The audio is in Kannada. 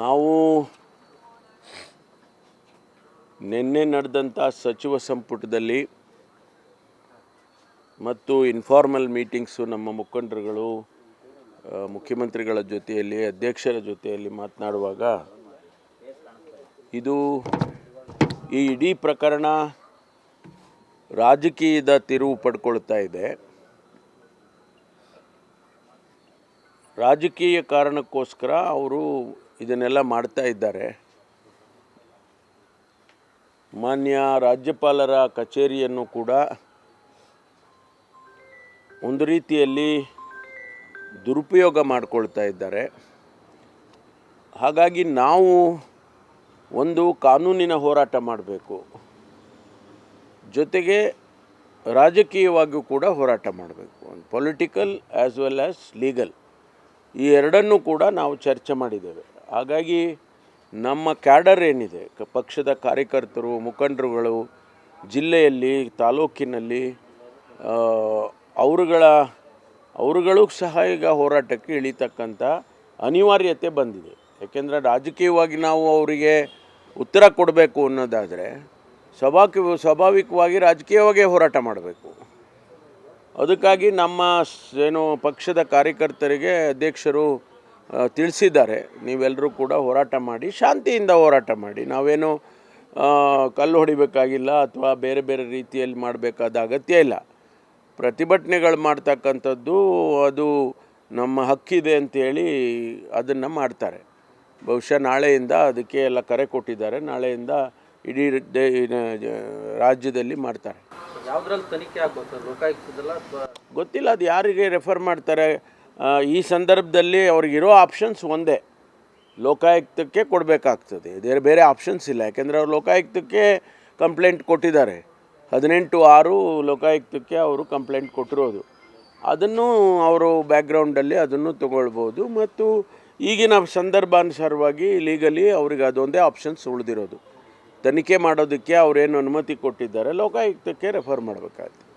ನಾವು ನಿನ್ನೆ ನಡೆದಂಥ ಸಚಿವ ಸಂಪುಟದಲ್ಲಿ ಮತ್ತು ಇನ್ಫಾರ್ಮಲ್ ಮೀಟಿಂಗ್ಸು ನಮ್ಮ ಮುಖಂಡರುಗಳು ಮುಖ್ಯಮಂತ್ರಿಗಳ ಜೊತೆಯಲ್ಲಿ, ಅಧ್ಯಕ್ಷರ ಜೊತೆಯಲ್ಲಿ ಮಾತನಾಡುವಾಗ ಇದು ಈ ಇಡೀ ಪ್ರಕರಣ ರಾಜಕೀಯದ ತಿರುವು ಪಡ್ಕೊಳ್ತಾ ಇದೆ. ರಾಜಕೀಯ ಕಾರಣಕ್ಕೋಸ್ಕರ ಅವರು ಇದನ್ನೆಲ್ಲ ಮಾಡ್ತಾ ಇದ್ದಾರೆ. ಮಾನ್ಯ ರಾಜ್ಯಪಾಲರ ಕಚೇರಿಯನ್ನು ಕೂಡ ಒಂದು ರೀತಿಯಲ್ಲಿ ದುರುಪಯೋಗ ಮಾಡಿಕೊಳ್ತಾ ಇದ್ದಾರೆ. ಹಾಗಾಗಿ ನಾವು ಒಂದು ಕಾನೂನಿನ ಹೋರಾಟ ಮಾಡಬೇಕು. ಜೊತೆಗೆ ರಾಜಕೀಯವಾಗಿಯೂ ಕೂಡ ಹೋರಾಟ ಮಾಡಬೇಕು. Political as well as legal ಈ ಎರಡನ್ನೂ ಕೂಡ ನಾವು ಚರ್ಚೆ ಮಾಡಿದ್ದೇವೆ. ಹಾಗಾಗಿ ನಮ್ಮ ಕ್ಯಾಡರ್ ಏನಿದೆ ಪಕ್ಷದ ಕಾರ್ಯಕರ್ತರು, ಮುಖಂಡರುಗಳು, ಜಿಲ್ಲೆಯಲ್ಲಿ, ತಾಲೂಕಿನಲ್ಲಿ ಅವರುಗಳ, ಅವರುಗಳು ಸಹ ಈಗ ಹೋರಾಟಕ್ಕೆ ಇಳಿತಕ್ಕಂಥ ಅನಿವಾರ್ಯತೆ ಬಂದಿದೆ. ಯಾಕೆಂದರೆ ರಾಜಕೀಯವಾಗಿ ನಾವು ಅವರಿಗೆ ಉತ್ತರ ಕೊಡಬೇಕು ಅನ್ನೋದಾದರೆ ಸ್ವಾಭಾವಿಕ ಸ್ವಾಭಾವಿಕವಾಗಿ ರಾಜಕೀಯವಾಗೇ ಹೋರಾಟ ಮಾಡಬೇಕು. ಅದಕ್ಕಾಗಿ ನಮ್ಮ ಏನು ಪಕ್ಷದ ಕಾರ್ಯಕರ್ತರಿಗೆ ಅಧ್ಯಕ್ಷರು ತಿಳಿಸಿದ್ದಾರೆ. ನೀವೆಲ್ಲರೂ ಕೂಡ ಹೋರಾಟ ಮಾಡಿ, ಶಾಂತಿಯಿಂದ ಹೋರಾಟ ಮಾಡಿ. ನಾವೇನು ಕಲ್ಲು ಹೊಡಿಬೇಕಾಗಿಲ್ಲ ಅಥವಾ ಬೇರೆ ಬೇರೆ ರೀತಿಯಲ್ಲಿ ಮಾಡಬೇಕಾದ ಅಗತ್ಯ ಇಲ್ಲ. ಪ್ರತಿಭಟನೆಗಳು ಮಾಡ್ತಕ್ಕಂಥದ್ದು ಅದು ನಮ್ಮ ಹಕ್ಕಿದೆ ಅಂತೇಳಿ ಅದನ್ನು ಮಾಡ್ತಾರೆ. ಬಹುಶಃ ನಾಳೆಯಿಂದ ಅದಕ್ಕೆ ಎಲ್ಲ ಕರೆ ಕೊಟ್ಟಿದ್ದಾರೆ. ನಾಳೆಯಿಂದ ಇಡೀ ರಾಜ್ಯದಲ್ಲಿ ಮಾಡ್ತಾರೆ. ಯಾವ್ದ್ರಲ್ಲಿ ತನಿಖೆ ಆಗ್ಬೋದು ಸರ್ ಲೋಕಾಯುಕ್ತದಲ್ಲ ಗೊತ್ತಿಲ್ಲ, ಅದು ಯಾರಿಗೆ ರೆಫರ್ ಮಾಡ್ತಾರೆ? ಈ ಸಂದರ್ಭದಲ್ಲಿ ಅವ್ರಿಗಿರೋ ಆಪ್ಷನ್ಸ್ ಒಂದೇ. ಲೋಕಾಯುಕ್ತಕ್ಕೆ ಕೊಡಬೇಕಾಗ್ತದೆ. ಬೇರೆ ಬೇರೆ ಆಪ್ಷನ್ಸ್ ಇಲ್ಲ. ಯಾಕೆಂದರೆ ಅವ್ರು ಲೋಕಾಯುಕ್ತಕ್ಕೆ ಕಂಪ್ಲೇಂಟ್ ಕೊಟ್ಟಿದ್ದಾರೆ. ಹದಿನೆಂಟು ಆರು ಲೋಕಾಯುಕ್ತಕ್ಕೆ ಅವರು ಕಂಪ್ಲೇಂಟ್ ಕೊಟ್ಟಿರೋದು. ಅದನ್ನು ಅವರು ಬ್ಯಾಕ್ಗ್ರೌಂಡಲ್ಲಿ ಅದನ್ನು ತಗೊಳ್ಬೋದು. ಮತ್ತು ಈಗಿನ ಸಂದರ್ಭಾನುಸಾರವಾಗಿ ಲೀಗಲಿ ಅವ್ರಿಗೆ ಅದೊಂದೇ ಆಪ್ಷನ್ಸ್ ಉಳಿದಿರೋದು. ತನಿಖೆ ಮಾಡೋದಕ್ಕೆ ಅವರೇನು ಅನುಮತಿ ಕೊಟ್ಟಿದ್ದಾರೆ ಲೋಕಾಯುಕ್ತಕ್ಕೆ ರೆಫರ್ ಮಾಡಬೇಕಾಗುತ್ತೆ